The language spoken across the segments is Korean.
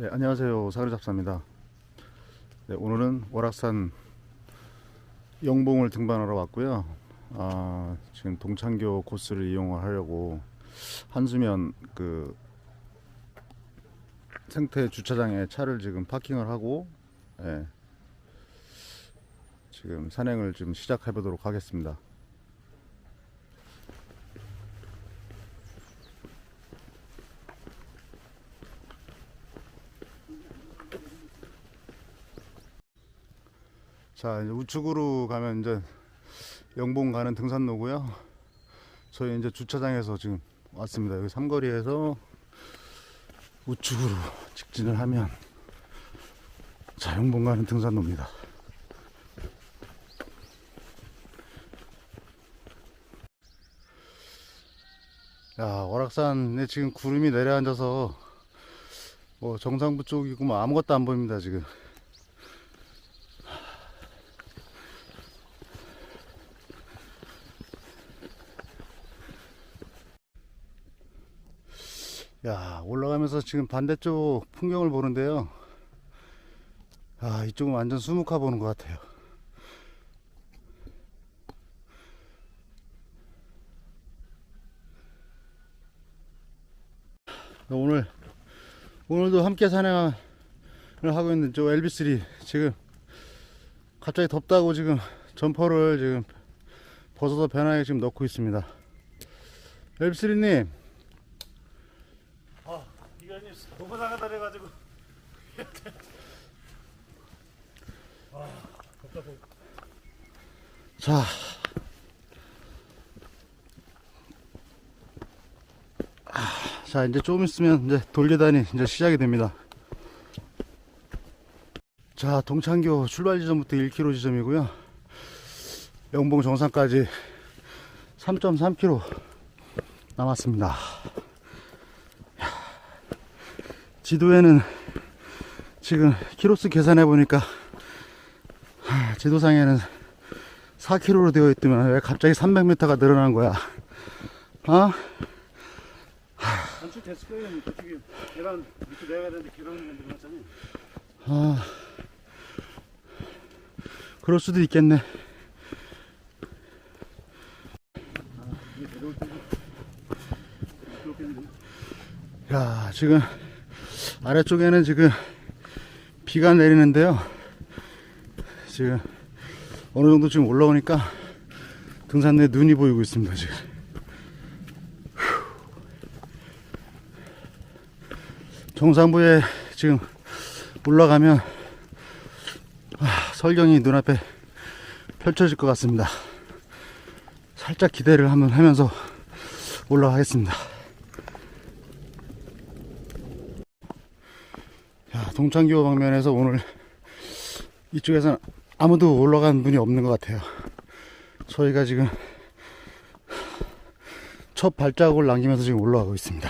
네, 안녕하세요. 사그잡사입니다. 네, 오늘은 월악산 영봉을 등반하러 왔고요. 아, 지금 동창교 코스를 이용을 하려고 한수면 그 생태 주차장에 차를 지금 파킹을 하고 예, 지금 산행을 좀 시작해 보도록 하겠습니다. 자, 이제 우측으로 가면 이제 영봉 가는 등산로고요. 저희 이제 주차장에서 지금 왔습니다. 여기 삼거리에서 우측으로 직진을 하면 자, 영봉 가는 등산로입니다. 야, 월악산에 지금 구름이 내려앉아서 뭐 정상부 쪽이고 뭐 아무것도 안 보입니다, 지금. 야 올라가면서 지금 반대쪽 풍경을 보는데요. 아 이쪽은 완전 수묵화 보는 것 같아요. 오늘 오늘도 함께 산행을 하고 있는 저 LB3 지금 갑자기 덥다고 지금 점퍼를 지금 벗어서 변하게 지금 넣고 있습니다. LB3님 아, 이거는 보고 나가다 그래가지고. 아, 답답해. 자. 아, 자, 이제 조금 있으면 이제 돌계단이 이제 시작이 됩니다. 자, 동창교 출발 지점부터 1km 지점이고요. 영봉 정상까지 3.3km 남았습니다. 지도에는 지금 키로수 계산해 보니까 하, 지도상에는 4km로 되어 있더만 왜 갑자기 300m가 늘어난 거야? 어? 단축 됐을 거예요. 그쪽에 계단 밑에 내려가야 되는데 계단을 만들어놨잖아요. 아, 그럴 수도 있겠네. 그렇겠는데. 야, 지금 아래쪽에는 지금 비가 내리는데요. 지금 어느 정도 지금 올라오니까 등산로에 눈이 보이고 있습니다, 지금. 휴. 정상부에 지금 올라가면 아, 설경이 눈앞에 펼쳐질 것 같습니다. 살짝 기대를 한번 하면서 올라가겠습니다. 동창교 방면에서 오늘 이쪽에서는 아무도 올라간 분이 없는 것 같아요. 저희가 지금 첫 발자국을 남기면서 지금 올라가고 있습니다.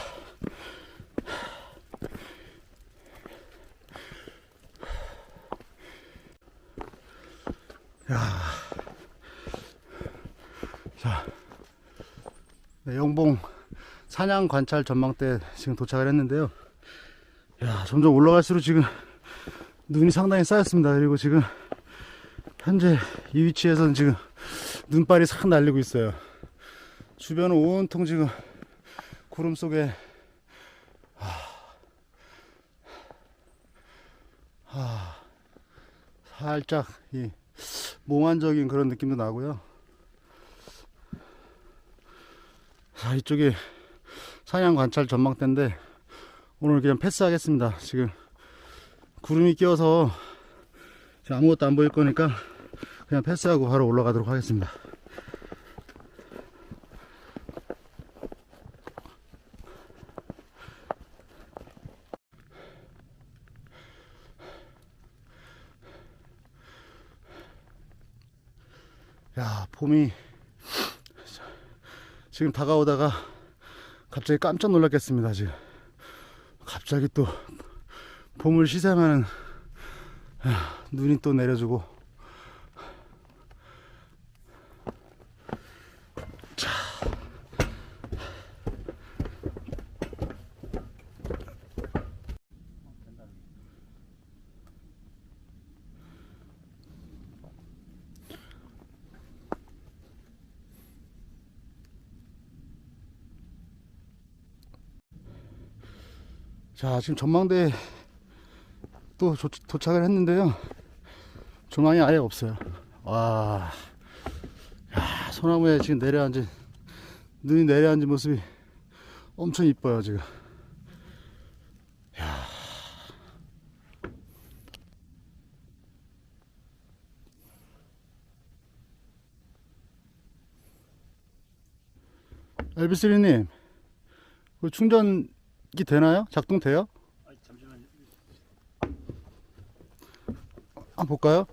야, 자, 네, 영봉 사냥 관찰 전망대 지금 도착을 했는데요. 야, 점점 올라갈수록 지금 눈이 상당히 쌓였습니다. 그리고 지금 현재 이 위치에서는 지금 눈발이 싹 날리고 있어요. 주변은 온통 지금 구름 속에 하, 하, 살짝 이 몽환적인 그런 느낌도 나고요. 자, 이쪽이 사냥 관찰 전망대인데 오늘 그냥 패스하겠습니다. 지금 구름이 끼어서 아무것도 안 보일 거니까 그냥 패스하고 바로 올라가도록 하겠습니다. 야, 봄이 지금 다가오다가 갑자기 깜짝 놀랐겠습니다, 지금. 갑자기 또 봄을 시샘하는 아, 눈이 또 내려주고 자, 지금 전망대에 또 조- 도착을 했는데요. 조망이 아예 없어요. 와, 야, 소나무에 지금 내려앉은, 눈이 내려앉은 모습이 엄청 이뻐요, 지금. 야. 엘비스리님, 그 충전 기 되나요? 작동돼요? 아, 잠시만요. 한번 볼까요?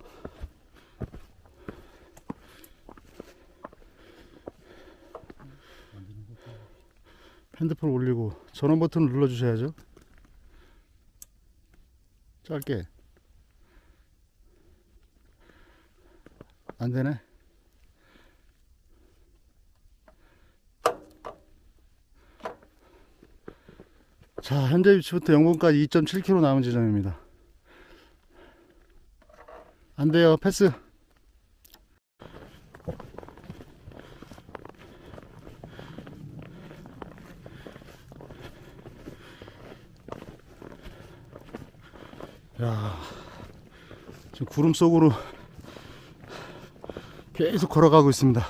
핸드폰 올리고 전원 버튼을 눌러 주셔야죠. 짧게. 안 되네. 자, 현재 위치부터 영분까지 2.7km 남은 지점입니다. 안 돼요. 패스. 야, 지금 구름 속으로 계속 걸어가고 있습니다.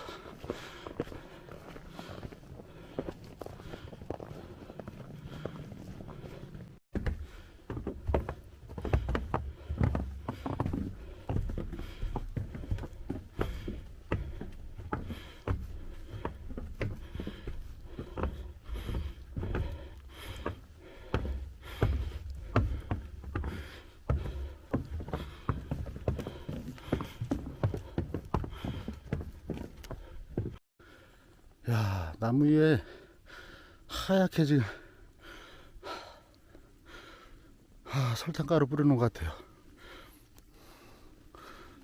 야, 나무 위에 하얗게 지금 아, 설탕가루 뿌려놓은 것 같아요.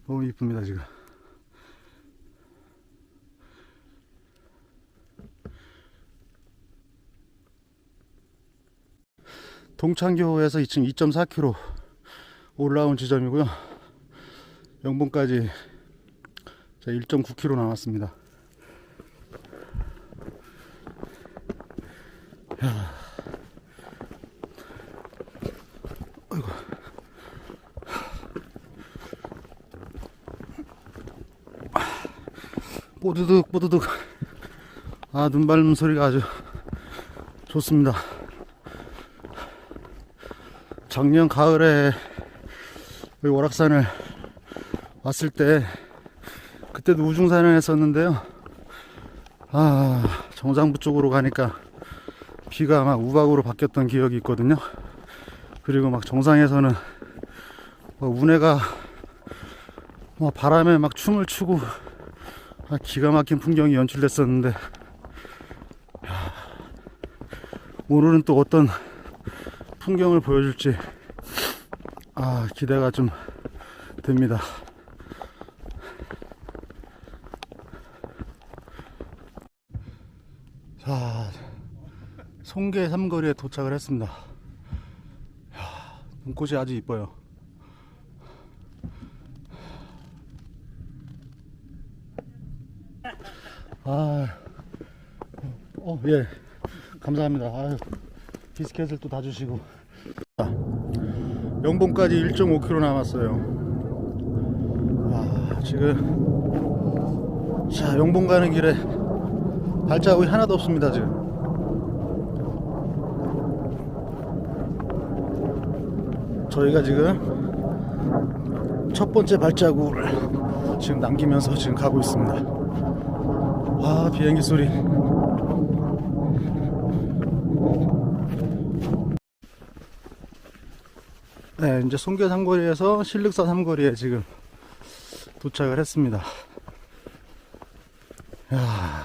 너무 이쁩니다, 지금. 동창교에서 2층 2.4km 올라온 지점이고요. 영봉까지 1.9km 남았습니다. 뽀드득 뽀드득. 아 눈 밟는 소리가 아주 좋습니다. 작년 가을에 월악산을 왔을 때 그때도 우중산을 했었는데요. 아 정상부 쪽으로 가니까 비가 막 우박으로 바뀌었던 기억이 있거든요 그리고 막 정상에서는 뭐 운해가 뭐 바람에 막 춤을 추고 아, 기가 막힌 풍경이 연출됐었는데 야, 오늘은 또 어떤 풍경을 보여줄지 아 기대가 좀 됩니다. 자 송계 삼거리에 도착을 했습니다. 야, 눈꽃이 아주 이뻐요. 아, 어, 예. 감사합니다. 아유, 비스켓을 또 다 주시고. 자, 영봉까지 1.5km 남았어요. 아, 지금, 자, 영봉 가는 길에 발자국이 하나도 없습니다, 지금. 저희가 지금 첫 번째 발자국을 지금 남기면서 지금 가고 있습니다. 와 비행기 소리. 네 이제 송계 삼거리에서 신륵사 삼거리에 지금 도착을 했습니다. 야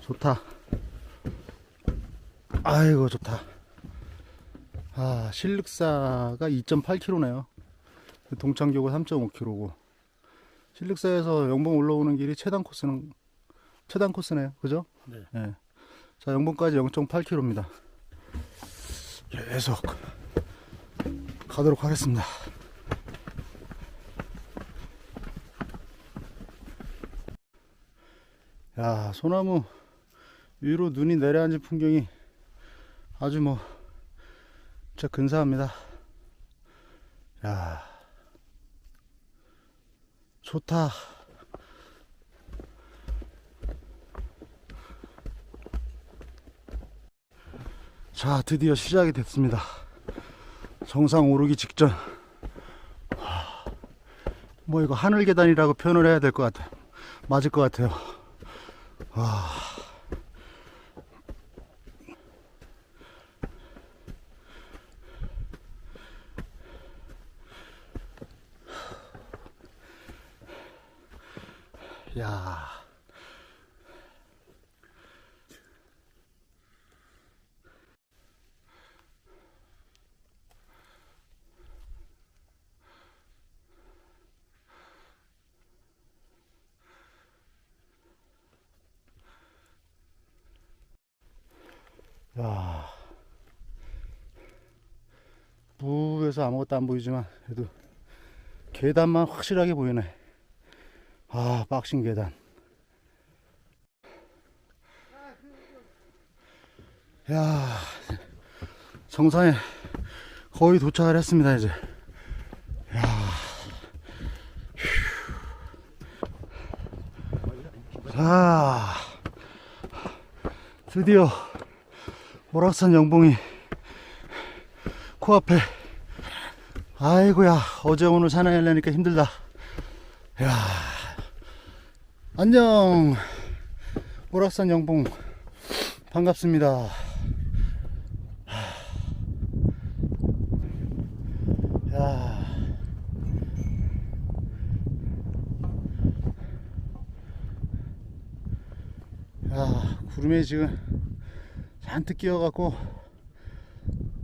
좋다. 아이고 좋다 아 신륵사가 2.8km네요 동창교가 3.5km고 신륵사에서 영봉 올라오는 길이 최단 코스는 최단 코스네요. 그죠? 네. 예. 자, 영봉까지 0.8km입니다. 계속 가도록 하겠습니다. 야, 소나무 위로 눈이 내려앉은 풍경이 아주 뭐 진짜 근사합니다. 야, 좋다. 자, 드디어 시작이 됐습니다. 정상 오르기 직전. 하, 뭐 이거 하늘 계단이라고 표현을 해야 될 것 같아. 맞을 것 같아요. 와. 야. 야. 무에서 아무것도 안 보이지만 그래도 계단만 확실하게 보이네. 아, 박싱 계단. 야, 정상에 거의 도착을 했습니다, 이제. 야, 휴. 자, 드디어 오락산 영봉이 코앞에. 아이고야, 어제 오늘 산행하려니까 힘들다. 야, 안녕. 오락산 영봉 반갑습니다. 야. 야, 구름에 지금 잔뜩 끼어갖고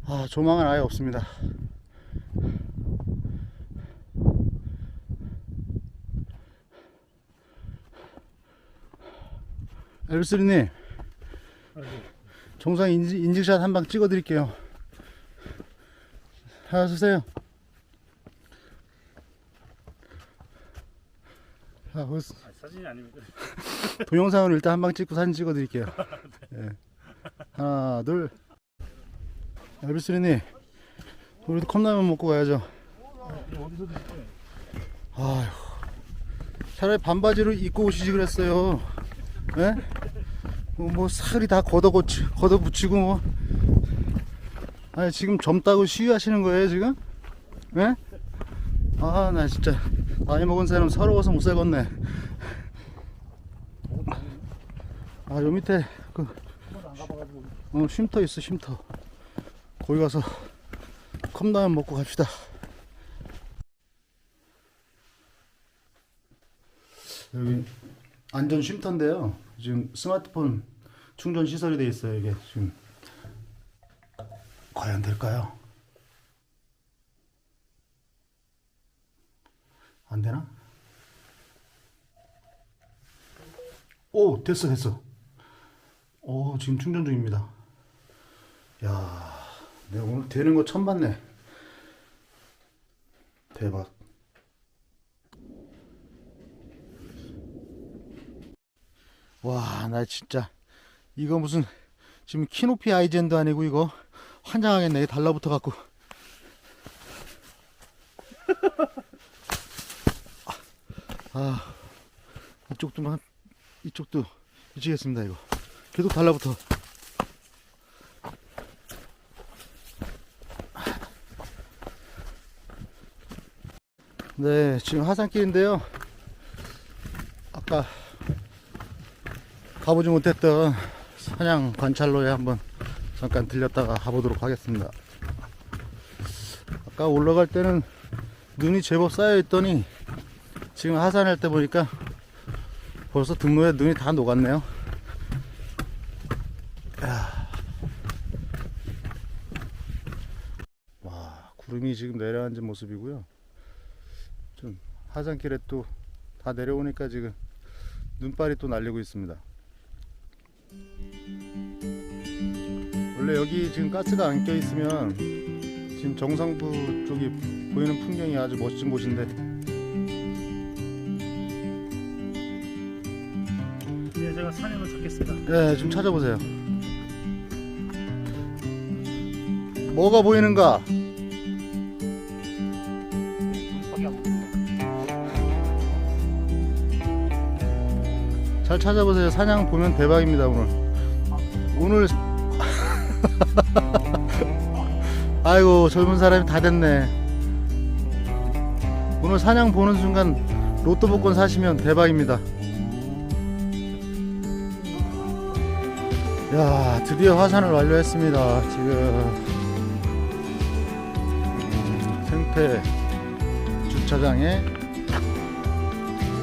아, 조망은 아예 없습니다. 엘비스리님 정상 인지, 인증 샷 한 방 찍어 드릴게요. 하나 쓰세요. 자, 거기서 아, 사진이 아닙니다. 동영상으로 일단 한 방 찍고 사진 찍어 드릴게요. 예. 하나 둘. 엘비스리님. 우리도 컵라면 먹고 가야죠? 아휴. 차라리 반바지를 입고 오시지 그랬어요 예? 뭐, 뭐 살이 다 걷어고치, 걷어붙이고 뭐 아니 지금 젊다고 시위하시는 거예요 지금? 예? 아 나 진짜 나이 먹은 사람 서러워서 못 살겠네 아요 밑에 그. 어, 쉼터 있어 쉼터 거기 가서 컵라면 먹고 갑시다 여기 안전 쉼터인데요 지금 스마트폰 충전 시설이 돼 있어요 이게 지금 과연 될까요? 안 되나? 오 됐어 됐어 오 지금 충전 중입니다 야, 내가 오늘 되는 거 처음 봤네. 대박. 와, 나 진짜 이거 무슨 지금 키높이 아이젠도 아니고 이거 환장하겠네. 달라붙어 갖고. 아, 이쪽도 막 이쪽도 미치겠습니다 이거. 계속 달라붙어. 네, 지금 하산길인데요. 아까 가보지 못했던 사냥 관찰로에 한번 잠깐 들렸다가 가보도록 하겠습니다. 아까 올라갈 때는 눈이 제법 쌓여 있더니 지금 하산할 때 보니까 벌써 등로에 눈이 다 녹았네요. 야. 와, 구름이 지금 내려앉은 모습이고요. 좀 하산길에 또 다 내려오니까 지금 눈발이 또 날리고 있습니다. 원래 여기 지금 가스가 안 껴 있으면 지금 정상부 쪽이 보이는 풍경이 아주 멋진 곳인데 네, 제가 산행을 찾겠습니다. 네, 좀 찾아보세요. 뭐가 보이는가? 잘 찾아보세요. 사냥 보면 대박입니다 오늘. 오늘 아이고 젊은 사람이 다 됐네. 오늘 사냥 보는 순간 로또 복권 사시면 대박입니다. 야 드디어 화산을 완료했습니다. 지금 음, 생태 주차장에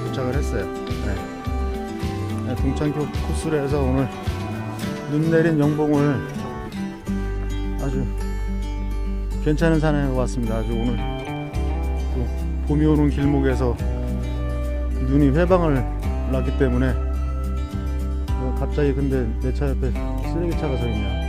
도착을 했어요. 네. 네, 동창교 코스로 해서 오늘 눈 내린 영봉을 아주 괜찮은 산에 왔습니다. 아주 오늘 또 봄이 오는 길목에서 눈이 회방을 났기 때문에 어, 갑자기 근데 내 차 옆에 쓰레기차가 서 있냐